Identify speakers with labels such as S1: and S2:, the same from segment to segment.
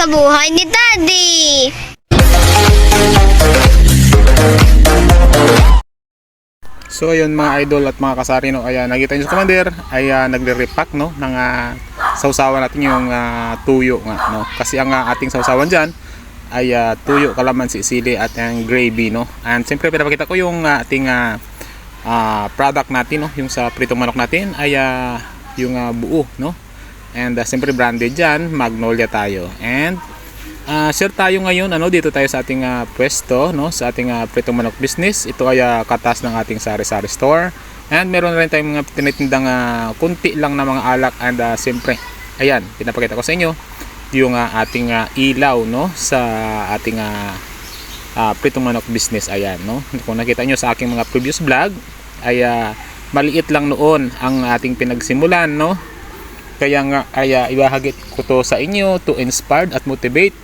S1: sa buhay ni Daddy.
S2: So ayun mga idol at mga kasari no, ayan nakita niyo sa commander ay ah, nagre-repack no ng ah, sausawan natin yung ah, tuyo nga no. Kasi ang ah, ating sausawan diyan ay ah, tuyo, kalamansi, sili at ang gravy no. And siyempre pinapakita ko yung ah, ating ah, ah, product natin no, yung sa pritong manok natin ay ah, yung ah, buo no. And uh, siyempre branded diyan, Magnolia tayo. And Ah, share tayo ngayon ano dito tayo sa ating ah, pwesto no sa ating uh, pritong manok business. Ito ay ah, katas ng ating sari-sari store. And meron rin tayong mga tinitindang ah, kunti lang na mga alak and uh, siyempre ayan, pinapakita ko sa inyo yung ah, ating ah, ilaw no sa ating ah, ah, pritong manok business ayan no. Kung nakita nyo sa aking mga previous vlog ay ah, maliit lang noon ang ating pinagsimulan no. Kaya nga ay ah, ibahagit ko to sa inyo to inspire at motivate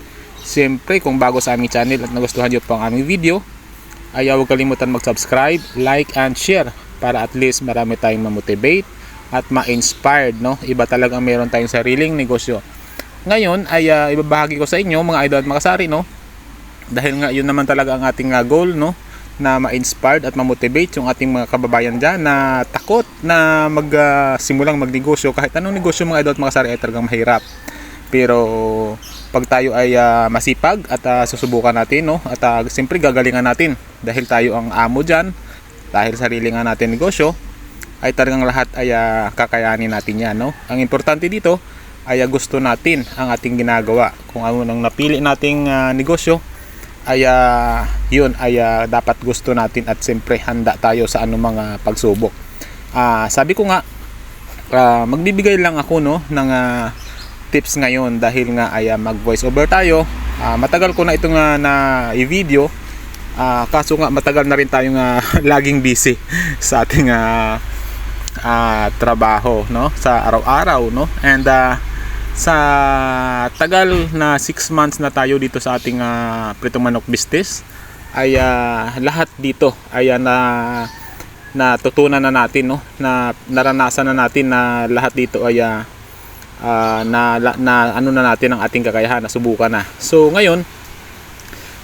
S2: Siyempre, kung bago sa aming channel at nagustuhan nyo po ang aming video, ay huwag kalimutan mag-subscribe, like, and share para at least marami tayong ma-motivate at ma-inspired, no? Iba talagang meron tayong sariling negosyo. Ngayon, ay uh, ibabahagi ko sa inyo, mga idol at makasari, no? Dahil nga, yun naman talaga ang ating uh, goal, no? Na ma-inspired at ma-motivate yung ating mga kababayan dyan na takot na mag-simulang magnegosyo. Kahit anong negosyo mga idol at makasari ay talagang mahirap. Pero pag tayo ay ah, masipag at ah, susubukan natin no at uh, siyempre gagalingan natin dahil tayo ang amo diyan dahil sarili nga natin negosyo ay talagang lahat ay ah, kakayanin natin yan no ang importante dito ay ah, gusto natin ang ating ginagawa kung ano nang napili nating ah, negosyo ay ah, yun ay ah, dapat gusto natin at siyempre handa tayo sa anumang mga pagsubok. Ah, sabi ko nga ah, magbibigay lang ako no ng ah, tips ngayon dahil nga ay ah, mag voice over tayo. Ah, matagal ko na itong ah, na i-video. Ah, kaso nga matagal na rin tayong ah, laging busy sa ating ah, ah, trabaho no sa araw-araw no. And ah, sa tagal na 6 months na tayo dito sa ating ah, pritong manok business ay ah, lahat dito ay ah, na natutunan na natin no? Na naranasan na natin na lahat dito ay ah, na, la- na ano na natin ang ating kakayahan na subukan na. So ngayon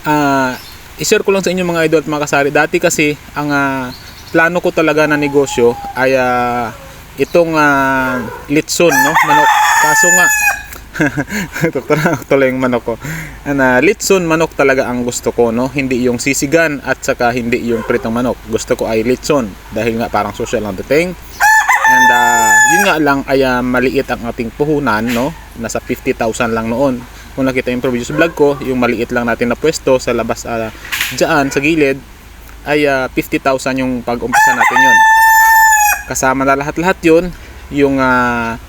S2: ah i-share ko lang sa inyo mga idol at mga kasari. Dati kasi ang ah, plano ko talaga na negosyo ay ah, itong uh, litson no manok. Kaso nga tuloy yung manok ko. Na litson manok talaga ang gusto ko no? Hindi yung sisigan at saka hindi yung pritong manok. Gusto ko ay litson dahil nga parang social ang dating and ah, yun nga lang ay ah, maliit ang ating puhunan no? Nasa 50,000 lang noon. Kung nakita yung previous vlog ko yung maliit lang natin na pwesto sa labas uh, dyan sa gilid ay ah, 50,000 yung pag-umpisa natin yun. Kasama na lahat-lahat yun yung ah,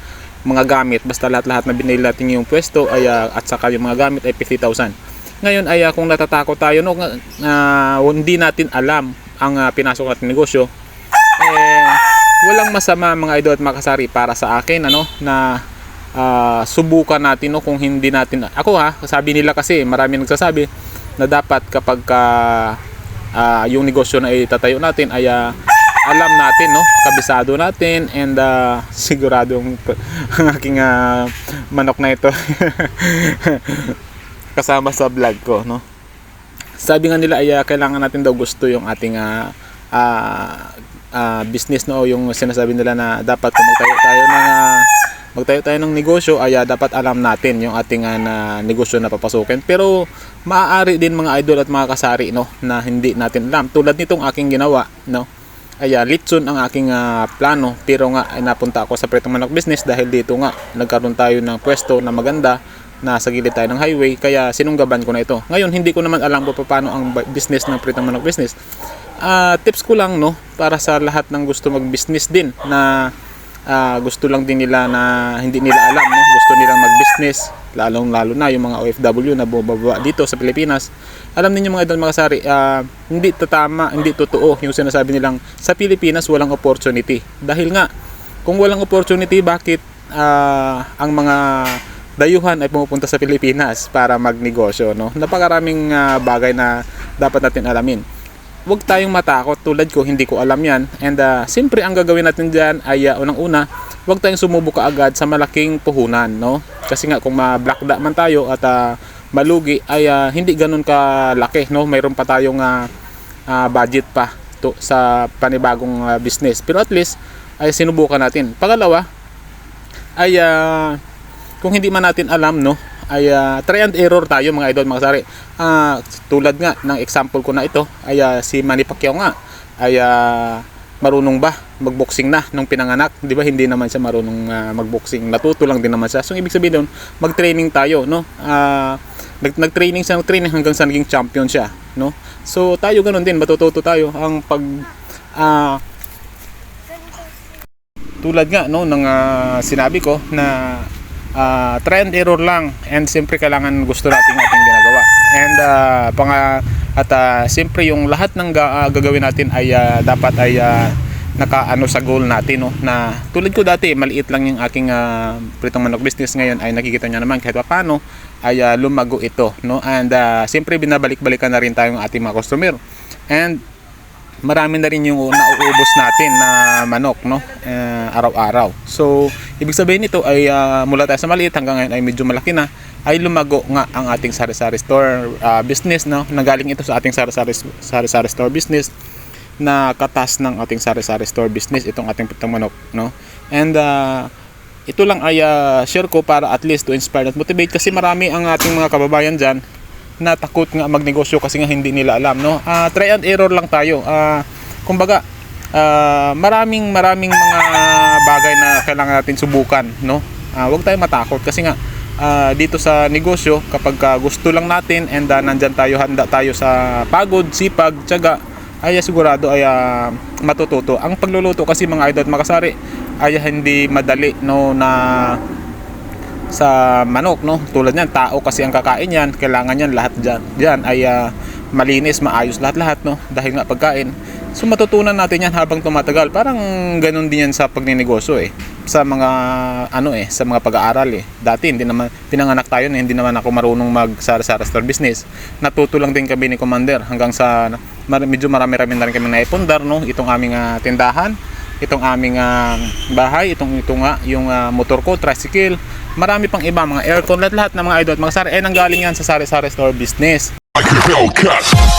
S2: mga gamit basta lahat-lahat na binili natin yung pwesto ay ah, at saka yung mga gamit ay 50,000 ngayon ay ah, kung natatakot tayo no na hindi natin alam ang ah, pinasok natin negosyo eh walang masama mga idol at makasari para sa akin ano na ah, subukan natin no kung hindi natin ako ha sabi nila kasi marami nagsasabi na dapat kapag ka ah, yung negosyo na itatayo natin ay ah, alam natin no? Kabisado natin and ah, siguradong ang aking ah, manok na ito. Kasama sa vlog ko no? Sabi nga nila ay ah, kailangan natin daw gusto yung ating ah, ah, ah, business no? Yung sinasabi nila na dapat kung tayo ng ah, magtayo tayo ng negosyo ay ah, dapat alam natin yung ating ah, na negosyo na papasukin. Pero maaari din mga idol at mga kasari no? Na hindi natin alam. Tulad nitong aking ginawa no ay ah, litson ang aking ah, plano. Pero nga ay napunta ako sa Pretong Manok Business dahil dito nga nagkaroon tayo ng pwesto na maganda na sa gilid tayo ng highway. Kaya sinunggaban ko na ito. Ngayon hindi ko naman alam kung paano ang business ng Pretong Manok Business. Ah, tips ko lang no para sa lahat ng gusto mag-business din na ah, gusto lang din nila na hindi nila alam no gusto nilang mag-business lalong lalo na yung mga OFW na bumababa dito sa Pilipinas alam niyo mga idol mga kasari ah, hindi tatama hindi totoo yung sinasabi nilang sa Pilipinas walang opportunity dahil nga kung walang opportunity bakit ah, ang mga dayuhan ay pumupunta sa Pilipinas para magnegosyo no napakaraming ah, bagay na dapat natin alamin huwag tayong matakot tulad ko, hindi ko alam yan. And uh, siyempre, ang gagawin natin dyan ay uh, unang-una, huwag tayong sumubok agad sa malaking puhunan, no? Kasi nga, kung ma-black man tayo at uh, malugi, ay uh, hindi ganun kalaki, no? Mayroon pa tayong uh, uh, budget pa to, sa panibagong uh, business. Pero at least, ay sinubukan natin. Pangalawa, ay uh, kung hindi man natin alam, no? ay uh, try and error tayo mga idol mga sari. Ah, tulad nga ng example ko na ito ay uh, si Manny Pacquiao nga ay uh, marunong ba magboxing na nung pinanganak, 'di ba? Hindi naman siya marunong uh, magboxing. Natuto lang din naman siya. So ibig sabihin doon, mag-training tayo, no? Nag nag-training siya, training hanggang sa naging champion siya, no? So tayo ganun din, matututo tayo ang pag ah, tulad nga no ng ah, sinabi ko na ah, try error lang and siyempre kailangan gusto natin ating ginagawa and ah, pang at ah, siyempre yung lahat ng ah, gagawin natin ay ah, dapat ay ah, nakaano sa goal natin no na tulad ko dati maliit lang yung aking ah, pritong manok business ngayon ay nakikita nyo naman kahit pa paano ay ah, lumago ito no and ah, siyempre binabalik-balikan na rin tayong ating mga customer and marami na rin yung nauubos natin na manok no eh, araw-araw. So, ibig sabihin nito ay ah, mula tayo sa maliit hanggang ngayon ay medyo malaki na ay lumago nga ang ating sari-sari store ah, business no. Nagaling ito sa ating sari-sari sari-sari store business na katas ng ating sari-sari store business itong ating pitang manok no. And ah, ito lang ay ah, share ko para at least to inspire at motivate kasi marami ang ating mga kababayan diyan na takot nga magnegosyo kasi nga hindi nila alam no? Ah, try and error lang tayo. Ah, kumbaga ah, maraming maraming mga bagay na kailangan natin subukan no? Ah, huwag tayong matakot kasi nga ah, dito sa negosyo kapag ah, gusto lang natin and uh, nandyan tayo handa tayo sa pagod sipag tiyaga ay sigurado ay ah, matututo. Ang pagluluto kasi mga idol makasari ay hindi madali no na sa manok no? Tulad niyan tao kasi ang kakain yan kailangan yan lahat diyan diyan ay ah, malinis maayos lahat-lahat no? Dahil nga pagkain. So matutunan natin yan habang tumatagal. Parang ganun din yan sa pagninegosyo eh. Sa mga ano eh sa mga pag-aaral eh. Dati hindi naman pinanganak tayo na hindi naman ako marunong mag sari-sari store business. Natuto lang din kami ni commander hanggang sa mar- medyo marami-rami na rin kami naipundar no itong aming ah, tindahan itong aming ah, bahay, itong ito nga, yung ah, motor ko, tricycle, marami pang iba, mga aircon, lahat, lahat ng mga idol, mga sari, eh, nanggaling yan sa sari-sari store business.
S1: like.